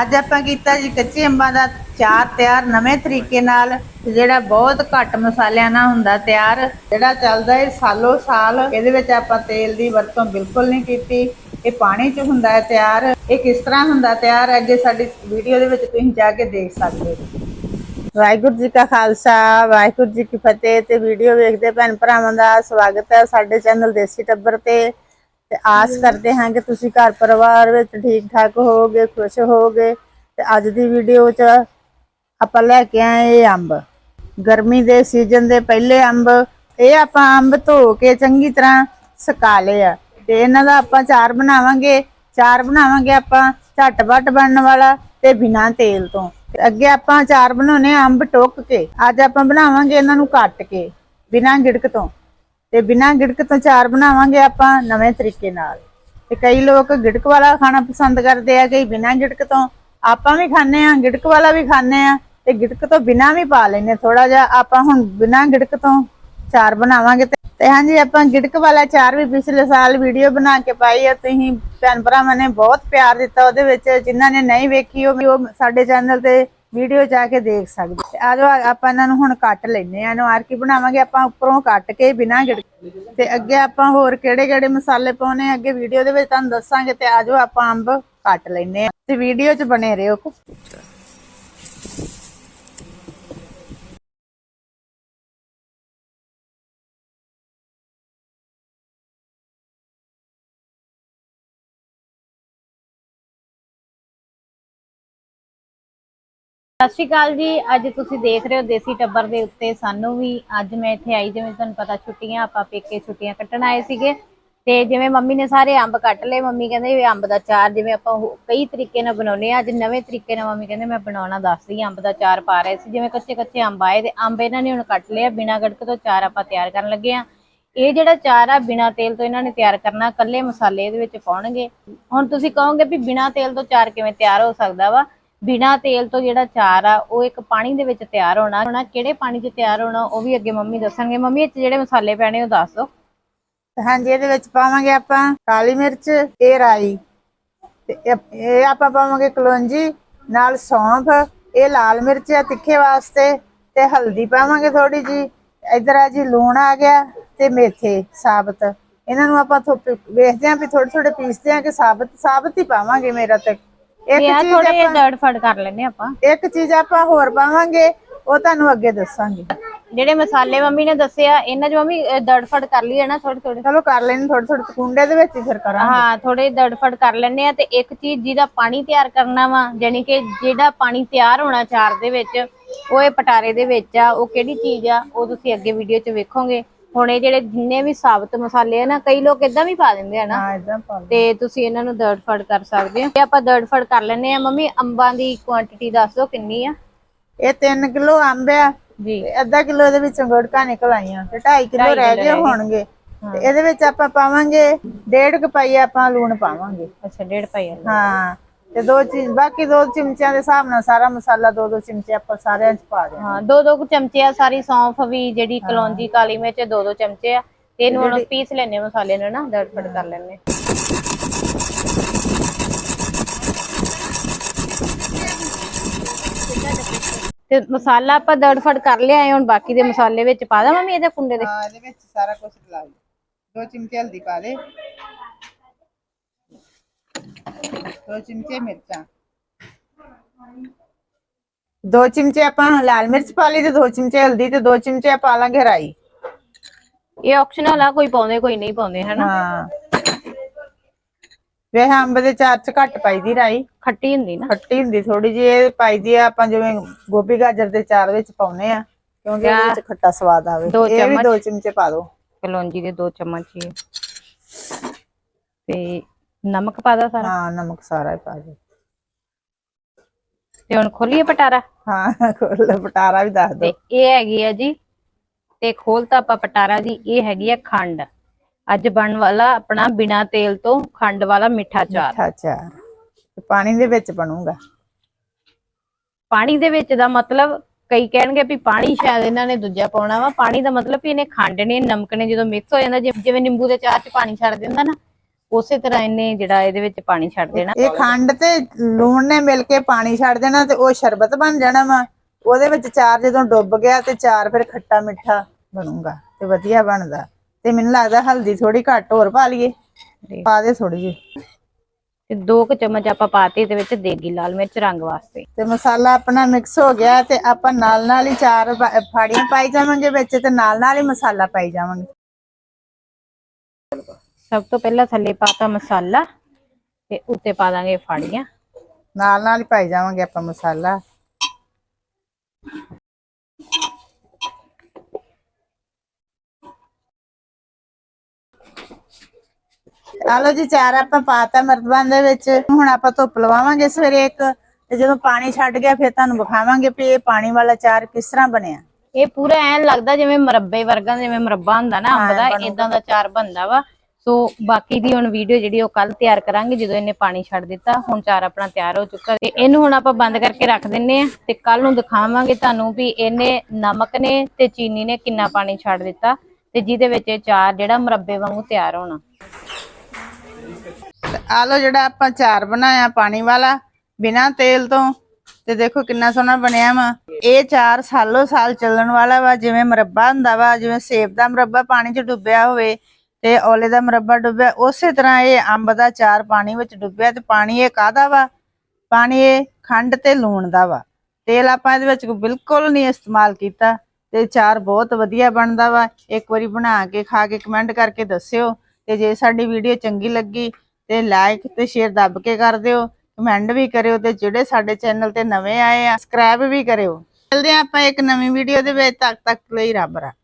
ਅੱਜ ਆਪਾਂ ਕੀਤਾ ਜੀ ਕੱਚੇ ਅੰਬਾਂ ਦਾ ਚਾਰ ਤਿਆਰ, ਨਵੇਂ ਤਰੀਕੇ ਨਾਲ ਜਿਹੜਾ ਬਹੁਤ ਘੱਟ ਮਸਾਲਿਆਂ ਨਾਲ ਹੁੰਦਾ ਤਿਆਰ, ਜਿਹੜਾ ਚੱਲਦਾ ਹੈ ਸਾਲੋ ਸਾਲ, ਇਹਦੇ ਵਿੱਚ ਆਪਾਂ ਤੇਲ ਦੀ ਵਰਤੋਂ ਬਿਲਕੁਲ ਨਹੀਂ ਕੀਤੀ। ਇਹ ਪਾਣੀ 'ਚ ਹੁੰਦਾ ਹੈ ਤਿਆਰ। ਇਹ ਕਿਸ ਤਰ੍ਹਾਂ ਹੁੰਦਾ ਤਿਆਰ, ਅੱਗੇ ਸਾਡੀ ਵੀਡੀਓ ਦੇ ਵਿੱਚ ਤੁਸੀਂ ਜਾ ਕੇ ਦੇਖ ਸਕਦੇ ਹੋ। ਵਾਹਿਗੁਰੂ ਜੀ ਕਾ ਖਾਲਸਾ, ਵਾਹਿਗੁਰੂ ਜੀ ਕੀ ਫਤਿਹ, ਤੇ ਵੀਡੀਓ ਵੇਖਦੇ ਭੈਣ ਭਰਾਵਾਂ ਦਾ ਸਵਾਗਤ ਹੈ ਸਾਡੇ ਚੈਨਲ ਦੇਸੀ ਟੱਬਰ ਤੇ। ਤੇ ਆਸ ਕਰਦੇ ਹਾਂ ਕਿ ਤੁਸੀਂ ਘਰ ਪਰਿਵਾਰ ਵਿੱਚ ਠੀਕ ਠਾਕ ਹੋਵੋਗੇ, ਖੁਸ਼ ਹੋਵੋਗੇ। ਤੇ ਅੱਜ ਦੀ ਵੀਡੀਓ 'ਚ ਆਪਾਂ ਲੈ ਕੇ ਆਏ ਇਹ ਅੰਬ। ਗਰਮੀ ਦੇ ਸੀਜ਼ਨ ਦੇ ਪਹਿਲੇ ਅੰਬ, ਇਹ ਆਪਾਂ ਅੰਬ ਧੋ ਕੇ ਚੰਗੀ ਤਰ੍ਹਾਂ ਸੁਕਾ ਲਏ ਆ। ਤੇ ਇਹਨਾਂ ਦਾ ਆਪਾਂ ਚਾਰ ਬਣਾਵਾਂਗੇ ਚਾਰ ਬਣਾਵਾਂਗੇ ਆਪਾਂ ਝਟਪਟ ਬਣਨ ਵਾਲਾ ਤੇ ਬਿਨਾਂ ਤੇਲ ਤੋਂ। ਅੱਗੇ ਆਪਾਂ ਚਾਰ ਬਣਾਉਣੇ ਆ ਅੰਬ ਟੋਕ ਕੇ। ਅੱਜ ਆਪਾਂ ਬਣਾਵਾਂਗੇ ਇਹਨਾਂ ਨੂੰ ਕੱਟ ਕੇ, ਬਿਨਾਂ ਗਿੜਕ ਤੋਂ। ਤੇ ਬਿਨਾਂ ਗਿੜਕ ਤੋਂ ਚਾਰ ਬਣਾਵਾਂਗੇ ਆਪਾਂ ਨਵੇਂ ਤਰੀਕੇ ਨਾਲ। ਤੇ ਕਈ ਲੋਕ ਗਿੜਕ ਵਾਲਾ ਖਾਣਾ ਪਸੰਦ ਕਰਦੇ ਆ ਕਈ ਬਿਨਾਂ ਗਿੜਕ ਤੋਂ ਆਪਾਂ ਵੀ ਖਾਂਦੇ ਆ ਗਿੜਕ ਵਾਲਾ ਵੀ ਖਾਂਦੇ ਆ ਤੇ ਗਿੜਕ ਤੋਂ ਬਿਨਾਂ ਵੀ ਪਾ ਲੈਨੇ ਥੋੜਾ ਜਿਹਾ ਆਪਾਂ ਹੁਣ ਬਿਨਾਂ ਗਿੜਕ ਤੋਂ ਚਾਰ ਬਣਾਵਾਂਗੇ ਤੇ ਹਾਂਜੀ, ਆਪਾਂ ਗਿੜਕ ਵਾਲਾ ਚਾਰ ਵੀ ਪਿਛਲੇ ਸਾਲ ਵੀਡੀਓ ਬਣਾ ਕੇ ਪਾਈ ਆ। ਤੁਸੀਂ ਭੈਣ ਭਰਾਵਾਂ ਨੇ ਬਹੁਤ ਪਿਆਰ ਦਿੱਤਾ ਉਹਦੇ ਵਿੱਚ। ਜਿਨ੍ਹਾਂ ਨੇ ਨਹੀਂ ਵੇਖੀ ਉਹ ਵੀ ਉਹ ਸਾਡੇ ਚੈਨਲ ਤੇ ਵੀਡੀਓ ਜਾ ਕੇ ਦੇਖ ਸਕਦੇ ਤੇ ਆ ਜਾਓ ਆਪਾਂ ਇਹਨਾਂ ਨੂੰ ਹੁਣ ਕੱਟ ਲੈਨੇ ਆ ਇਹਨੂੰ ਆਰ ਕੀ ਬਣਾਵਾਂਗੇ? ਆਪਾਂ ਉੱਪਰੋਂ ਕੱਟ ਕੇ ਬਿਨਾਂ ਗਿੜਕ ਤੇ ਅੱਗੇ ਆਪਾਂ ਹੋਰ ਕਿਹੜੇ ਕਿਹੜੇ ਮਸਾਲੇ ਪਾਉਣੇ ਅੱਗੇ ਵੀਡੀਓ ਦੇ ਵਿੱਚ ਤੁਹਾਨੂੰ ਦੱਸਾਂਗੇ ਤੇ ਆ ਜਾਓ, ਆਪਾਂ ਅੰਬ ਕੱਟ ਲੈਨੇ ਆ ਤੇ ਵੀਡੀਓ 'ਚ ਬਣੇ ਰਹੋ। ਸਤਿ ਸ਼੍ਰੀ ਅਕਾਲ ਜੀ। ਅੱਜ ਤੁਸੀਂ ਦੇਖ ਰਹੇ ਹੋ ਦੇਸੀ ਟੱਬਰ ਦੇ ਉੱਤੇ ਸਾਨੂੰ ਵੀ। ਅੱਜ ਮੈਂ ਇੱਥੇ ਆਈ ਜਿਵੇਂ ਤੁਹਾਨੂੰ ਪਤਾ ਛੁੱਟੀਆਂ, ਆਪਾਂ ਪੇਕੇ ਛੁੱਟੀਆਂ ਕੱਟਣ ਆਏ ਸੀਗੇ। ਤੇ ਜਿਵੇਂ ਮੰਮੀ ਨੇ ਸਾਰੇ ਅੰਬ ਕੱਟ ਲਏ, ਮੰਮੀ ਕਹਿੰਦੇ ਵੀ ਅੰਬ ਦਾ ਚਾਰ ਜਿਵੇਂ ਆਪਾਂ ਕਈ ਤਰੀਕੇ ਨਾਲ ਬਣਾਉਨੇ ਆ ਅੱਜ ਨਵੇਂ ਤਰੀਕੇ ਨਾਲ ਮੰਮੀ ਕਹਿੰਦੇ ਮੈਂ ਬਣਾਉਣਾ ਦੱਸਦੀ ਅੰਬ ਦਾ ਚਾਰ ਪਾ ਰਹੇ ਸੀ। ਜਿਵੇਂ ਕੱਚੇ ਕੱਚੇ ਅੰਬ ਆਏ ਤੇ ਅੰਬ ਇਹਨਾਂ ਨੇ ਹੁਣ ਕੱਟ ਲਿਆ ਬਿਨਾਂ ਗੜਕ ਤੋਂ ਚਾਰ ਆਪਾਂ ਤਿਆਰ ਕਰਨ ਲੱਗੇ ਆ ਇਹ ਜਿਹੜਾ ਚਾਰ ਆ, ਬਿਨਾਂ ਤੇਲ ਤੋਂ ਇਹਨਾਂ ਨੇ ਤਿਆਰ ਕਰਨਾ ਕੱਲੇ ਮਸਾਲੇ ਇਹਦੇ ਵਿੱਚ ਪਾਉਣਗੇ। ਹੁਣ ਤੁਸੀਂ ਕਹੋਗੇ ਵੀ ਬਿਨਾਂ ਤੇਲ ਤੋਂ ਚਾਰ ਕਿਵੇਂ ਤਿਆਰ ਹੋ ਸਕਦਾ ਵਾ? ਬਿਨਾਂ ਤੇਲ ਤੋਂ ਜਿਹੜਾ ਚਾਰ ਆ, ਉਹ ਇੱਕ ਪਾਣੀ ਦੇ ਵਿੱਚ ਤਿਆਰ ਹੋਣਾ ਹੋਣਾ ਕਿਹੜੇ ਪਾਣੀ 'ਚ ਤਿਆਰ ਹੋਣਾ, ਉਹ ਵੀ ਅੱਗੇ ਮੰਮੀ ਦੱਸਣਗੇ। ਮੰਮੀ, ਇਹ 'ਚ ਜਿਹੜੇ ਮਸਾਲੇ ਪੈਣੇ ਉਹ ਦੱਸ ਦਿਓ। ਹਾਂਜੀ, ਇਹਦੇ ਵਿੱਚ ਪਾਵਾਂਗੇ ਆਪਾਂ ਕਾਲੀ ਮਿਰਚ, ਇਹ ਰਾਈ, ਤੇ ਇਹ- ਇਹ ਆਪਾਂ ਪਾਵਾਂਗੇ ਕਲੌਂਜੀ, ਨਾਲ ਸੌਂਫ, ਇਹ ਲਾਲ ਮਿਰਚ ਹੈ ਤਿੱਖੇ ਵਾਸਤੇ, ਤੇ ਹਲਦੀ ਪਾਵਾਂਗੇ ਥੋੜੀ ਜੀ ਇਧਰ ਆ ਜੀ, ਲੂਣ ਆ ਗਿਆ ਤੇ ਮੇਥੇ, ਸਾਬਤ। ਇਹਨਾਂ ਨੂੰ ਆਪਾਂ ਥੋ- ਵੇਖਦੇ ਆਂ ਵੀ ਥੋੜੇ ਥੋੜੇ ਪੀਸਦੇ ਆਂ ਕਿ ਸਾਬਤ ਸਾਬਤ ਹੀ ਪਾਵਾਂਗੇ ਮੇਰਾ ਤੇ। ਇੱਕ ਇਹ ਚੀਜ਼ ਥੋੜੇ ਆਪਾਂ ਦੜ ਫੜ ਕਰ ਲੈਨੇ ਆਪਾਂ। ਇੱਕ ਚੀਜ਼ ਆਪਾਂ ਹੋਰ ਪਾਵਾਂਗੇ ਉਹ ਤੁਹਾਨੂੰ ਅੱਗੇ ਦੱਸਾਂਗੇ। ਜਿਹੜੇ ਮਸਾਲੇ ਮੰਮੀ ਨੇ ਦੱਸਿਆ ਇਹਨਾਂ 'ਚ ਮੰਮੀ ਫੜ ਕਰ ਲਈ ਹੈ ਨਾ ਥੋੜੇ ਥੋੜੇ ਚਲੋ ਕਰ ਲੈਣੇ ਥੋੜੇ ਥੋੜੇ ਕੁੰਡੇ ਦੇ ਵਿੱਚ ਹੀ ਫਿਰ ਕਰਾਂਗੇ। ਹਾਂ ਥੋੜੇ ਦੜਫੜ ਕਰ ਲੈਣੇ ਆ ਤੇ ਇੱਕ ਚੀਜ਼ ਜਿਹਦਾ ਪਾਣੀ ਤਿਆਰ ਕਰਨਾ ਵਾ ਯਾਨੀ ਕਿ ਜਿਹੜਾ ਪਾਣੀ ਤਿਆਰ ਹੋਣਾ ਚਾਰ ਦੇ ਵਿੱਚ ਉਹ ਇਹ ਪਟਾਰੇ ਦੇ ਵਿੱਚ ਆ ਉਹ ਕਿਹੜੀ ਚੀਜ਼ ਆ ਉਹ ਤੁਸੀਂ ਅੱਗੇ ਵੀਡੀਓ 'ਚ ਵੇਖੋਗੇ। ਹੁਣ ਇਹ ਜਿਹੜੇ ਜਿੰਨੇ ਵੀ ਸਾਬਤ ਮਸਾਲੇ ਆ ਨਾ ਕਈ ਲੋਕ ਇਦਾਂ ਵੀ ਪਾ ਦਿੰਦੇ ਆ ਨਾ। ਹਾਂ ਇਦਾਂ ਪਾ। ਤੇ ਤੁਸੀਂ ਇਹਨਾਂ ਨੂੰ ਦੜਫੜ ਕਰ ਸਕਦੇ ਹੋ। ਤੇ ਆਪਾਂ ਦੜਫੜ ਕਰ ਲੈਣੇ ਆ ਮੰਮੀ ਅੰਬਾਂ ਦੀ ਕੁਆਂਟੀਟੀ ਦੱਸ ਦਿਓ ਕਿੰਨੀ ਆ? ਇਹ 3 ਕਿਲੋ ਅੰਬ ਆ। ਜੀ। ਅੱਧਾ ਕਿਲੋ ਦੇ ਵਿੱਚੋਂ ਗੁੜਕਾਂ ਨਿਕਲ ਆਈਆਂ ਤੇ 2.5 ਕਿਲੋ ਰਹਿ ਗਏ ਹੋਣਗੇ। ਤੇ ਇਹਦੇ ਵਿੱਚ ਆਪਾਂ ਪਾਵਾਂਗੇ ਡੇਢ ਕੁ ਪਾਈ ਆਪਾਂ ਲੂਣ ਪਾਵਾਂਗੇ। ਅੱਛਾ ਡੇਢ ਪਾਈ ਆ। ਹਾਂ। ਤੇ ਦੋ ਚੀਜ਼ ਬਾਕੀ ਦੋ ਚਮਚਿਆਂ ਦੇ ਹਿਸਾਬ ਨਾਲ ਸਾਰਾ ਮਸਾਲਾ ਦੋ ਦੋ ਚਮਚੇ ਆਪਾਂ ਸਾਰਿਆਂ 'ਚ ਪਾ ਦੇਣਾ ਹਾਂ ਦੋ ਦੋ ਕੁ ਚਮਚੇ ਆ ਸਾਰੀ ਸੌਂਫ ਵੀ ਜਿਹੜੀ ਕਲੌਂਜੀ ਕਾਲੀ ਮਿਰਚ ਦੋ ਦੋ ਚਮਚੇ ਆ। ਤੇ ਇਹਨੂੰ ਹੁਣ ਪੀਸ ਲੈਣੇ ਮਸਾਲੇ ਨੂੰ ਨਾ ਦੜਫੜ ਕਰ ਲੈਣੇ ਤੇ ਮਸਾਲਾ ਆਪਾਂ ਦੜਫੜ ਕਰ ਲਿਆ ਹੈ ਹੁਣ ਬਾਕੀ ਦੇ ਮਸਾਲੇ ਵਿੱਚ ਪਾ ਦਾਂ ਮੰਮੀ ਇਹਦੇ ਕੁੰਡੇ ਦੇ? ਹਾਂ ਇਹਦੇ ਵਿੱਚ ਸਾਰਾ ਕੁਝ ਲਾ ਲਈ ਦੋ ਚਮਚੇ ਹਲਦੀ ਪਾ ਦੇ। ਦੋ ਚਮਚੇ ਮਿਰਚਾਂ। ਦੋ ਚਮਚੇ ਆਪਾਂ ਲਾਲ ਮਿਰਚ ਪਾ ਲਈ ਤੇ ਦੋ ਚਮਚੇ ਹਲਦੀ ਤੇ ਦੋ ਚਮਚੇ ਪਾ ਲਾਂਗੇ ਰਾਈ। ਇਹ ਆਪਸ਼ਨਲ ਆ ਕੋਈ ਪਾਉਂਦੇ ਕੋਈ ਨਹੀਂ ਪਾਉਂਦੇ ਹਨਾ? ਹਾਂ। ਵੇ ਅੰਬ ਦੇ ਚਾਰ ਚ ਘੱਟ ਪਾਈਦੀ ਰਾਈ। ਖੱਟੀ ਹੁੰਦੀ ਨਾ। ਖੱਟੀ ਹੁੰਦੀ ਥੋੜੀ ਜਿਹੀ ਇਹ ਪਾਈਦੀ ਆ ਆਪਾਂ ਜਿਵੇਂ ਗੋਭੀ ਗਾਜਰ ਦੇ ਚਾਰ ਵਿੱਚ ਪਾਉਨੇ ਆ ਕਿਉਂਕਿ ਇਹਦੇ ਵਿੱਚ ਖੱਟਾ ਸਵਾਦ ਆਵੇ। ਦੋ ਇਹ ਵੀ ਦੋ ਚਮਚੇ ਪਾ ਦਿਓ ਕਲੌਂਜੀ ਦੇ ਦੋ ਚਮਚ ਹੀ ਤੇ ਨਮਕ ਪਾ ਦਾ ਸਾਰਾ? ਹਾਂ ਨਮਕ ਸਾਰਾ ਹੀ ਪਾ ਦਿਓ। ਤੇ ਹੁਣ ਖੋਲੀਏ ਪਟਾਰਾ? ਹਾਂ ਖੋਲ ਪਟਾਰਾ ਵੀ ਦੱਸ ਤੇ ਇਹ ਹੈਗੀ ਆ ਜੀ ਤੇ ਖੋਲਤਾ ਆਪਾਂ ਪਟਾਰਾ ਜੀ ਇਹ ਹੈਗੀ ਆ ਖੰਡ। ਅੱਜ ਬਣਨ ਵਾਲਾ ਆਪਣਾ ਬਿਨਾ ਤੇਲ ਤੋਂ ਖੰਡ ਵਾਲਾ ਮਿੱਠਾ ਚਾਰ ਮਿੱਠਾ ਚਾਰ ਤੇ ਪਾਣੀ ਦੇ ਵਿੱਚ ਬਣੂਗਾ। ਪਾਣੀ ਦੇ ਵਿੱਚ ਦਾ ਮਤਲਬ ਕਈ ਕਹਿਣਗੇ ਵੀ ਪਾਣੀ ਸ਼ਾਇਦ ਇਹਨਾਂ ਨੇ ਦੂਜਾ ਪਾਉਣਾ ਵਾ। ਪਾਣੀ ਦਾ ਮਤਲਬ ਵੀ ਇਹਨੇ ਖੰਡ ਨੇ ਨਮਕ ਨੇ ਜਦੋਂ ਮਿਕਸ ਹੋ ਜਾਂਦਾ ਜਿਵੇਂ- ਜਿਵੇਂ ਨਿੰਬੂ ਦੇ ਚਾਰ ਚ ਪਾਣੀ ਛੱਡ ਦਿੰਦਾ ਨਾ। ਉਸੇ ਤਰ੍ਹਾਂ ਇਹਨੇ ਜਿਹੜਾ ਇਹਦੇ ਵਿੱਚ ਪਾਣੀ ਛੱਡ ਦੇਣਾ। ਇਹ ਖੰਡ ਤੇ ਲੂਣ ਨੇ ਮਿਲ ਕੇ ਪਾਣੀ ਛੱਡ ਦੇਣਾ ਤੇ ਉਹ ਸ਼ਰਬਤ ਬਣ ਜਾਣਾ ਵਾ। ਉਹਦੇ ਵਿੱਚ ਚਾਰ ਜਦੋਂ ਡੁੱਬ ਗਿਆ ਤੇ ਚਾਰ ਫਿਰ ਖੱਟਾ ਮਿੱਠਾ ਬਣੂਗਾ ਤੇ ਵਧੀਆ ਬਣਦਾ। ਤੇ ਮੈਨੂੰ ਲੱਗਦਾ ਹਲਦੀ ਥੋੜੀ ਘੱਟ ਹੋਰ ਪਾ ਲਈਏ। ਪਾ ਦੇ ਥੋੜੀ ਜਿਹੀ। ਤੇ ਦੋ ਕੁ ਚਮਚ ਆਪਾਂ ਪਾਤੇ ਇਹਦੇ ਵਿੱਚ ਦੇਗੀ ਲਾਲ ਮਿਰਚ ਰੰਗ ਵਾਸਤੇ। ਤੇ ਮਸਾਲਾ ਆਪਣਾ ਮਿਕਸ ਹੋ ਗਿਆ ਤੇ ਆਪਾਂ ਨਾਲ ਨਾਲ ਹੀ ਚਾਰ ਫਾੜੀਆਂ ਪਾਈ ਜਾਵਾਂਗੇ ਵਿੱਚ ਤੇ ਨਾਲ ਨਾਲ ਹੀ ਮਸਾਲਾ ਪਾਈ ਜਾਵਾਂਗੇ। ਸਭ ਤੋਂ ਪਹਿਲਾਂ ਥੱਲੇ ਪਾਤਾ ਮਸਾਲਾ ਤੇ ਉੱਤੇ ਪਾ ਦਾਂਗੇ ਫਾੜੀਆਂ। ਨਾਲ ਨਾਲ ਹੀ ਪਾਈ ਜਾਵਾਂਗੇ ਆਪਾਂ ਮਸਾਲਾ। ਆਲੋ ਜੀ ਚਾਰ ਆਪਾਂ ਪਾਤਾ ਮਰਤਬਾਨ ਦੇ ਵਿੱਚ। ਹੁਣ ਆਪਾਂ ਧੁੱਪ ਲਵਾਵਾਂਗੇ ਸਵੇਰੇ ਇੱਕ ਤੇ ਜਦੋਂ ਪਾਣੀ ਛੱਡ ਗਿਆ ਫਿਰ ਤੁਹਾਨੂੰ ਵਿਖਾਵਾਂਗੇ ਵੀ ਇਹ ਪਾਣੀ ਵਾਲਾ ਚਾਰ ਕਿਸ ਤਰ੍ਹਾਂ ਬਣਿਆ। ਇਹ ਪੂਰਾ ਐਨ ਲੱਗਦਾ ਜਿਵੇਂ ਮਰੱਬੇ ਵਰਗਾ ਜਿਵੇਂ ਮਰੱਬਾ ਹੁੰਦਾ ਨਾ ਅੰਬ ਦਾ ਇਦਾਂ ਦਾ ਚਾਰ ਬਣਦਾ ਵਾ। ਸੋ ਬਾਕੀ ਦੀ ਹੁਣ ਵੀਡੀਓ ਜਿਹੜੀ ਉਹ ਕੱਲ ਤਿਆਰ ਕਰਾਂਗੇ, ਜਦੋਂ ਇਹਨੇ ਪਾਣੀ ਛੱਡ ਦਿੱਤਾ, ਹੁਣ ਚਾਰ ਆਪਣਾ ਤਿਆਰ ਹੋ ਚੁੱਕਾ ਤੇ ਇਹਨੂੰ ਹੁਣ ਆਪਾਂ ਬੰਦ ਕਰਕੇ ਰੱਖ ਦਿੰਨੇ ਆ ਤੇ ਕੱਲ ਨੂੰ ਦਿਖਾਵਾਂਗੇ ਤੁਹਾਨੂੰ ਵੀ ਇਹਨੇ ਨਮਕ ਨੇ ਤੇ ਚੀਨੀ ਨੇ ਕਿੰਨਾ ਪਾਣੀ ਛੱਡ ਦਿੱਤਾ ਤੇ ਜਿਹਦੇ ਵਿੱਚ ਇਹ ਚਾਰ ਜਿਹੜਾ ਮਰੱਬੇ ਵਾਂਗੂ ਤਿਆਰ ਹੋਣਾ। ਤੇ ਲੋ ਜਿਹੜਾ ਆਪਾਂ ਚਾਰ ਬਣਾਇਆ ਪਾਣੀ ਵਾਲਾ, ਬਿਨਾ ਤੇਲ ਤੋਂ। ਤੇ ਦੇਖੋ ਕਿੰਨਾ ਸੋਹਣਾ ਬਣਿਆ ਵਾ। ਇਹ ਚਾਰ ਸਾਲੋ ਸਾਲ ਚੱਲਣ ਵਾਲਾ ਵਾ, ਜਿਵੇਂ ਮੁਰੱਬਾ ਹੁੰਦਾ ਵਾ, ਜਿਵੇਂ ਸੇਬ ਦਾ ਮੁਰੱਬਾ ਪਾਣੀ 'ਚ ਡੁੱਬਿਆ ਹੋਵੇ ਤੇ ਔਲੇ ਦਾ ਮੁਰੱਬਾ ਡੁੱਬਿਆ। ਉਸੇ ਤਰ੍ਹਾਂ ਇਹ ਅੰਬ ਦਾ ਚਾਰ ਪਾਣੀ ਵਿੱਚ ਡੁੱਬਿਆ ਤੇ ਪਾਣੀ ਇਹ ਕਾਹਦਾ ਵਾ? ਪਾਣੀ ਇਹ ਖੰਡ ਤੇ ਲੂਣ ਦਾ ਵਾ। ਤੇਲ ਆਪਾਂ ਇਹਦੇ ਵਿੱਚ ਬਿਲਕੁਲ ਨਹੀਂ ਇਸਤੇਮਾਲ ਕੀਤਾ ਤੇ ਚਾਰ ਬਹੁਤ ਵਧੀਆ ਬਣਦਾ ਵਾ। ਇੱਕ ਵਾਰੀ ਬਣਾ ਕੇ, ਖਾ ਕੇ ਕਮੈਂਟ ਕਰਕੇ ਦੱਸਿਓ ਤੇ ਜੇ ਸਾਡੀ ਵੀਡੀਓ ਚੰਗੀ ਲੱਗੀ ਤੇ ਲਾਈਕ ਤੇ ਸ਼ੇਅਰ ਦੱਬ ਕੇ ਕਰ ਦਿਓ। ਕਮੈਂਟ ਵੀ ਕਰਿਓ ਤੇ ਜਿਹੜੇ ਸਾਡੇ ਚੈਨਲ ਤੇ ਨਵੇਂ ਆਏ ਆ, ਸਬਸਕ੍ਰਾਈਬ ਵੀ ਕਰਿਓ। ਮਿਲਦੇ ਆ ਆਪਾਂ ਇੱਕ ਨਵੀਂ ਵੀਡੀਓ ਦੇ ਵਿੱਚ। ਤੱਕ ਤੱਕ ਲਈ ਰੱਬ ਰੱਖ।